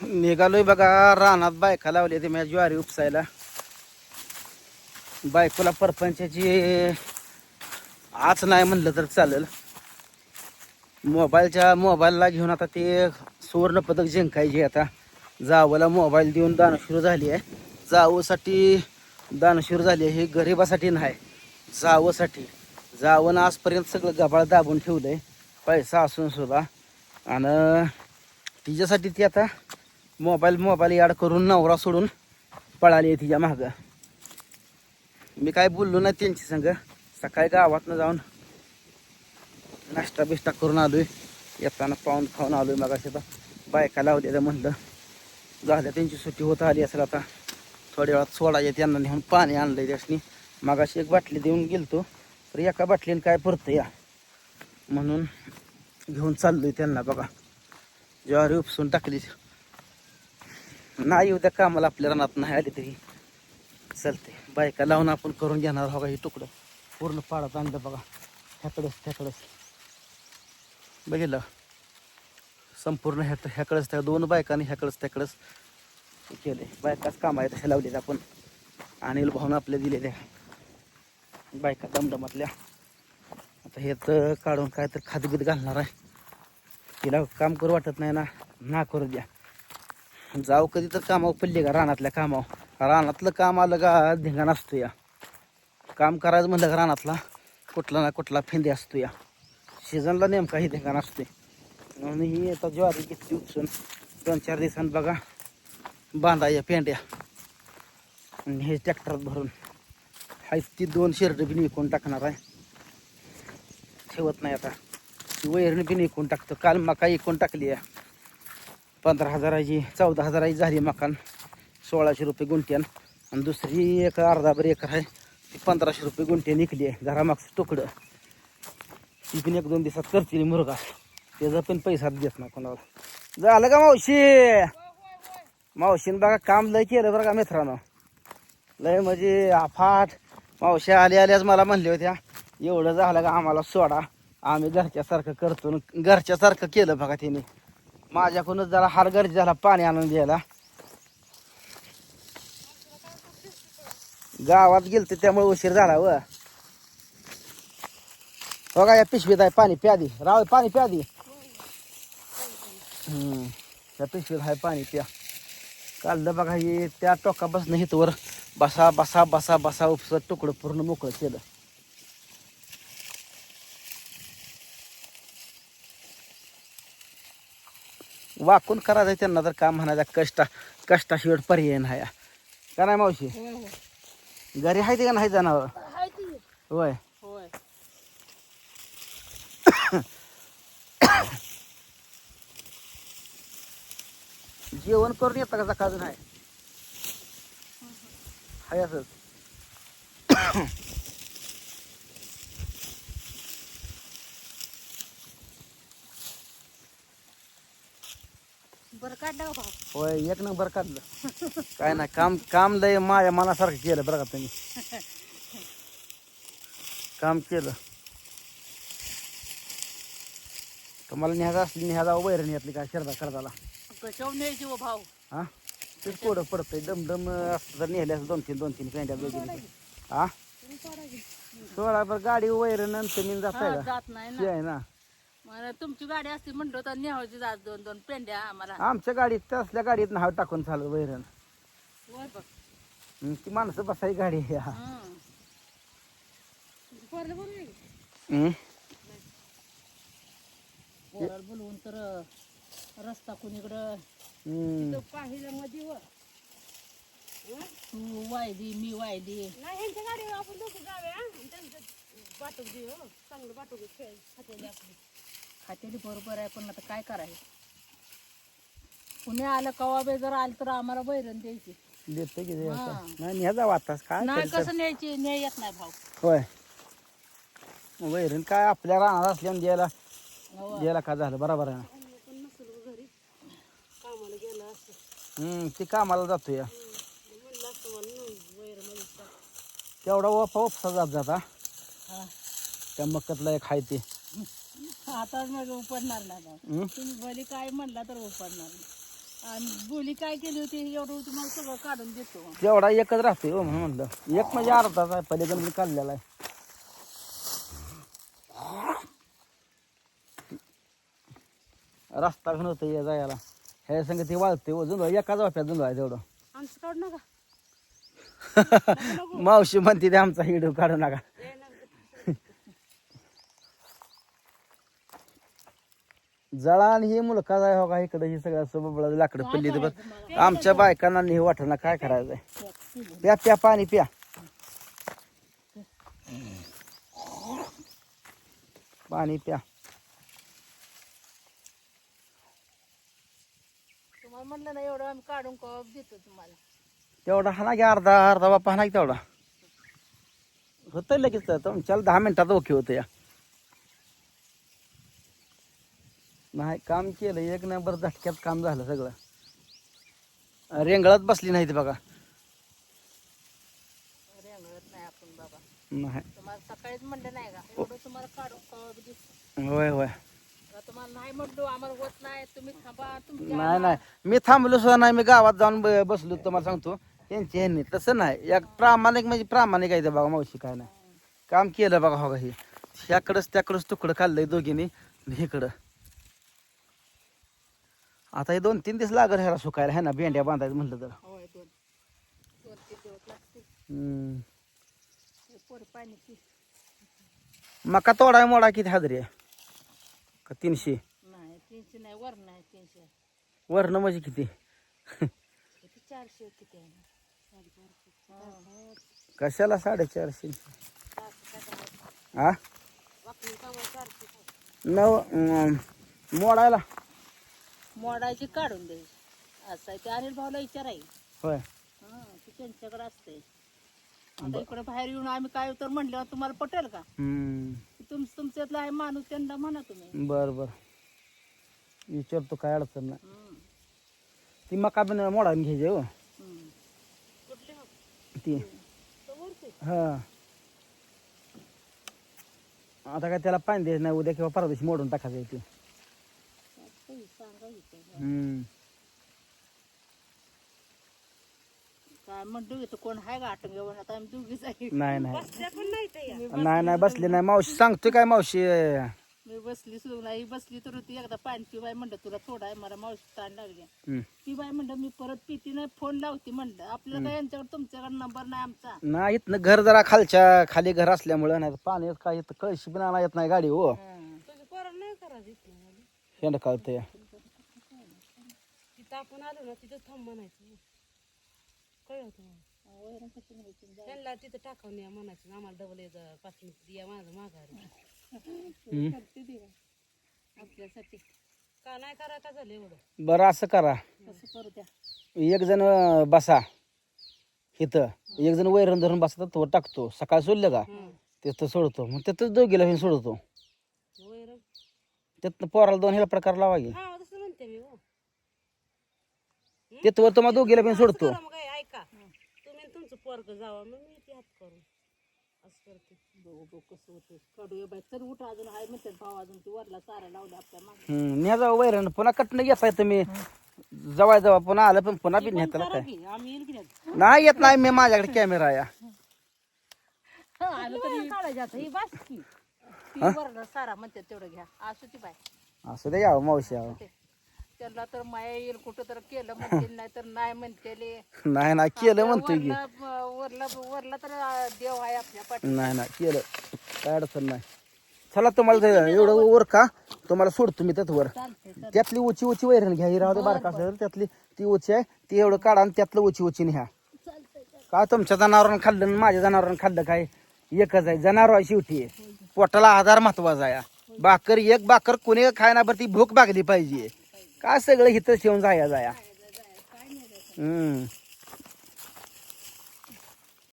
निघालोय बघा रानात बायका लावली ते माझ्या ज्वारी उपसायला. बायकोला परपंचाची आज नाही म्हणलं तर चालेल. मोबाईलच्या मोबाईलला घेऊन आता ते सुवर्ण पदक जिंकायचे आता. जावला मोबाईल देऊन दानशूर झाली आहे. जावसाठी दानशूर झाली आहे ही गरिबासाठी नाही. जावसाठी. जावं आजपर्यंत सगळं गबाळ दाबून ठेवलं आहे पैसा असून सुद्धा. आणि तिच्यासाठी ती आता मोबाईल मोबाईल याड करून नवरा सोडून पळाली आहे तिच्या मागं. मी काय बोललो नाही त्यांची संग. सकाळी गावातनं जाऊन नाश्ता बिष्टा करून आलोय. येताना पाहून खाऊन आलोय मग असे बायका लावलेलं म्हणलं. झालं त्यांची सुट्टी होत आली असेल आता. थोड्या वेळात सोडायचे त्यांना नेऊन पाणी आणलंय त्यासनी. मगाशी एक बाटली देऊन गेलतो. तर एका बाटलीने काय पुरतं या? म्हणून घेऊन चाललोय त्यांना बघा. ज्वारी उपसून टाकली. नाही उद्या कामाला आपल्या रानात नाही आली तरी चालते बायका लावून आपण करून घेणार हो हे तुकडं. पूर्ण पाडात आणलं बघा. ह्याकडंच त्याकडंच. बघितलं? संपूर्ण ह्या ह्याकडंच त्या दोन बायकांनी ह्याकडंच त्याकडंच केले बायकाच काम आहे तशा लावलेल्या आपण. अनिल भावना आपल्या दिलेल्या. बायका दमदमातल्या. आता हे तर काढून काय तर खादबीत घालणार आहे. तिला काम करू वाटत नाही ना. ना करू द्या. जाऊ कधी तर कामावर पडले का? रानातल्या कामावर. रानातलं काम आलं का धिंगाण असतो या. काम करायचं म्हणलं का रानातला? कुठला ना कुठला फेंदे असतो या. सीझनला नेमका ही धिंगाण असते म्हणून ही आता ज्वारी घेतली उपसून. दोन चार दिवसांत बघा. बांधा या पेंड्या. आणि हे ट्रॅक्टरात भरून. हायच ती दोन शर्ट बी विकून टाकणार आहे. ठेवत नाही आता. ती वैरण बी विकून टाकतो. काल मका विकून टाकली आहे. पंधरा हजाराची चौदा हजाराची झाली मकान. सोळाशे रुपये गुंट्यान आणि दुसरी एक अर्धाभर एकर आहे. ती पंधराशे रुपये गुंट्यान निघली आहे. घरामागचं तुकडं. ती पण एक दोन दिवसात करतील मुरगा त्याचा पण पैसा देत ना कोणाला. झालं का मावशी? मावशीनं बघा काम लय केलं बरं का मित्रांनो. लय म्हणजे आफाट. मावशी आल्या आल्याच मला म्हणल्या होत्या एवढं झालं का आम्हाला सोडा. आम्ही घरच्यासारखं करतो घरच्यासारखं केलं बघा तिने. माझ्याकडूनच जरा हार गरज झाला पाणी आणून द्यायला. गावात गेलते त्यामुळे उशीर झाला व. हो बघा या पिशवीत आहे पाणी प्यादी. राव पाणी प्यादी. हम्म त्या पिशवीत आहे पाणी प्या. काल बघा हे त्या टोकापासून हितवर बसा बसा बसा बसा उपसत तुकडं पूर्ण मोकळं केलं. वाकून करायचं त्यांना तर काम म्हणायचं कष्टा कष्टाशिवाय पर्याय नाही. हा. का नाही मावशी? घरी आहे ते का नाही जाणार होय. जेवण करून येतं का सकाळचं नाही? हाय असंच बरं काढलं का भाऊ? होय एक नंबर काढलं. काय नाही काम काम लय माझ्या मनासारखं केलं बरं का तुम्ही. काम केलं. तुम्हाला न्यायचं असली न्यायचा वैरण येतली काय शरदा करताला कशावर न्यायची हो भाऊ. हा? तेच कोडं पडतंय दम दम असतं तर नेल्या दोन तीन दोन तीन पेंड्या दोघी हा? सोळा बरं गाडी जाताय हा, का? जात नाही आहे ना? मला तुमची गाडी असती म्हणतो तर न्यावायची जात दोन दोन पेंड्या आम्हाला आमच्या गाडीत तसल्या गाडीत नाव टाकून चालू वैरण होय बघ हं, ती माणसं बसायची गाडी आहे हा. हं. पोराला? हं? पोराला बोलवून तर अं, रस्ता कुणीकडं हं. पाहिलं मध्ये व तू वायदी मी वायदी नाही ह्यांच्या गाडीवर आपण दोघं जाऊया आणि त्यांचं बाटूक देऊ हो. चांगलं बाटूक खेळ खात्याला आपली खात्याली बरोबर आहे पण आता काय करायचं? पुणे आलं कवा बे जर आलं तर आम्हाला बैरण द्यायची. देते की ते हा. आता. नाही न्या आताच काय नाही? कसं न्यायची? न्याय येत नाही भाऊ. होय. वैरण काय आपल्या राहणार असल्याने द्यायला हो. द्यायला का झालं? बरोबर आहे ना? पण नसेल घरी कामाला गेला असं हं, ती कामाला जातो या तेवढा ओपा उपसा जात जाता. हा. त्या मक्कतला एक आहे ते. आता मग उपडणार नाही हं? तुम्ही भले काय म्हणला तर उपडणार नाही. आणि बोली काय केली होती एवढं तुम्हाला सगळं काढून देतो. तेवढा एकच राहतोय हो म्हणून म्हणलं. एक म्हणजे अर्धाच आहे पलीकडे मी काढलेला आहे. रस्ता घेऊन होतं ये जायला. ह्या संग ते वाळते हो एकाच वाफ्यात जुंदळ आहे तेवढं. आमचं काढू नका. मावशी म्हणते ते आमचा हिडू काढू नका. जळा आणि हे मुलका जाय हो का इकडे हे सगळं असं बबळा लाकडं पडली तर बस आमच्या बायकांना हे वाटणं काय करायचंय? प्या प्या पाणी प्या. पाणी प्या. तुम्हाला म्हणलं ना एवढं आम्ही काढून कप देतो तुम्हाला. तेवढा हाना घ्या अर्धा अर्धा बापा हाना तेवढा. होतं लगेच तुमच्याला दहा मिनिटात ओके होतं या. नाही काम केलं. एक नंबर झटक्यात काम झालं सगळं. रेंगळात बसली नाही ती बघा नाही नाही. तुम्हाला सकाळीच म्हणलं नाही का? एवढं तुम्हाला होय होय. नाही म्हटलो आम्हाला होत नाही. तुम्ही थांबा तुमच्या नाही नाही. मी थांबलो सुद्धा नाही. मी गावात जाऊन बसलो तुम्हाला सांगतो. त्यांची ह्यांनी तसं नाही. एक प्रामाणिक म्हणजे प्रामाणिक आहे ते बघा मावशी काय नाही. काम केलं बघा हो का हे. ह्याकडंच त्याकडंच तुकडं खाल्लंय दोघींनी इकडं. आता हे दोन तीन दिवस लागल ह्याला सुकायला है ना भेंड्या बांधायचं म्हटलं तर. होय दोन दोन तीन दिवस लागतील. हम्म. हे पोरं पाणी पी. मका तोडाय मोडा किती हजरी आहे? का तीनशे? नाही तीनशे नाही वर नाही तीनशे. वरण म्हणजे किती? किती? चारशे किती आहे? ना साडेचारशे? कशाला साडेचारशे. चारशे हा वाकडी चारशे. नव अं, मोडायला. मोडायची काढून द्यायची. असं आहे ते अनिल भाऊला विचार आहे होय. हा ते त्यांच्याकडे असते. आता इकडे बाहेर येऊन आम्ही काय तर म्हणल्यावर तुम्हाला पटेल का? हम्म. तुम तुमच्यातला आहे माणूस त्यांना म्हणा तुम्ही. बर बर. विचारतो काय अडचण नाही. हम्म, ती मका पण मोडायला घ्यायची हो. हम्म. ती. हा. आता काय त्याला पाणी द्यायचं नाही उद्या किंवा परवा दिवशी मोडून टाकायचं आहे ते. इथं. काय म्हणतो इथं कोण आहे का आठवण घेऊन? आता आम्ही आहे नाही नाही. पण नाही ते. नाही नाही बसली नाही. मावशी सांगतोय काय मावशी? मी बसली सुरू नाही. बसली तर होती. एकदा पाणी पी बाई म्हणलं तुला थोडा आहे मला मावशी ताण लागली. ती बाई म्हणलं मी परत पिती नाही फोन लावते म्हणलं. आपल्याला काय यांच्याकडे तुमच्याकडे नंबर नाही आमचा. नाही इथनं घर जरा खालच्या खाली घर असल्यामुळं नाही पाणी काय येत कळशी पण आणा येत नाही गाडी हो. तुझं पोरं नाही करायचं कळतंय. तिथं आपण आलो ना तिथं थांब म्हणायचं. कळलं तुम्हाला? वैरण कशी? त्यांना तिथं टाकावून या म्हणायचं. आम्हाला डबल यायचं पाच मिनिट या माझं माघारी. करते ती बाई. आपल्यासाठी का नाही करा का झालं एवढं? बरं असं करा. कसं करू द्या एक जण अं, बसा. इथं. एक जण वैरण धरून बसतात तो टाकतो. सकाळ सोडलं का? तिथं सोडतो. मग तिथंच दोघीला सोडतो. वैर तिथनं पोराला दोन ह्याला प्रकार लावा की. हो तिथवर तुम्हाला दोघीला पण सोडतो. करा मग हे ऐका. तुम्ही आणि तुमचं पोरग जावा मग मी ते हात करून. असं करते. बघू बघू कसं होतं काढू ये बाई. चल उठ अजून. आहे म्हणते भाऊ अजून. ती वरला चारा लावला आपल्या मागे. हम्म न्या वैरण पुन्हा कटणं घेताय तुम्ही. जवळ जवळ पुन्हा आलं पण पुन्हा बी नेताला काय? की आम्ही येईल की नाही? नाही येत नाही. मी माझ्याकडे कॅमेरा या आलं तरी काढायची आता ही बास की ती वरला सारा म्हणते तेवढं घ्या. असू ती बाय असं दे यावं मावशी यावं. ते. त्यांना तर माया येईल कुठं तर केलं म्हणतील नाही तर नाही म्हणतेले. नाही नाही केलं म्हणतोय की. वरला वरला वरला तर देव आहे आपल्या पाठी नाही नाही केलं. काय अडचण नाही. चला तुम्हाला ते एवढं वर का? तुम्हाला सोडतो मी चालते चालते त्यातली उची उची वैरण घ्या ही राहू दे बारका असलं त्यातली ती उची आहे ती एवढं काढा आणि त्यातलं उची उची न्या का तुमच्या जनावरांना खाल्लं आणि माझ्या जनावरांना खाल्लं काय? एकच आहे जनावर आहे शेवटी. पोटाला आधार महत्त्वाचा आहे. भाकर एक भाकर कोणी खायना बरं ती भूक भागली पाहिजे. काय सगळं हिथं शेवून जाया जाया? हम्म.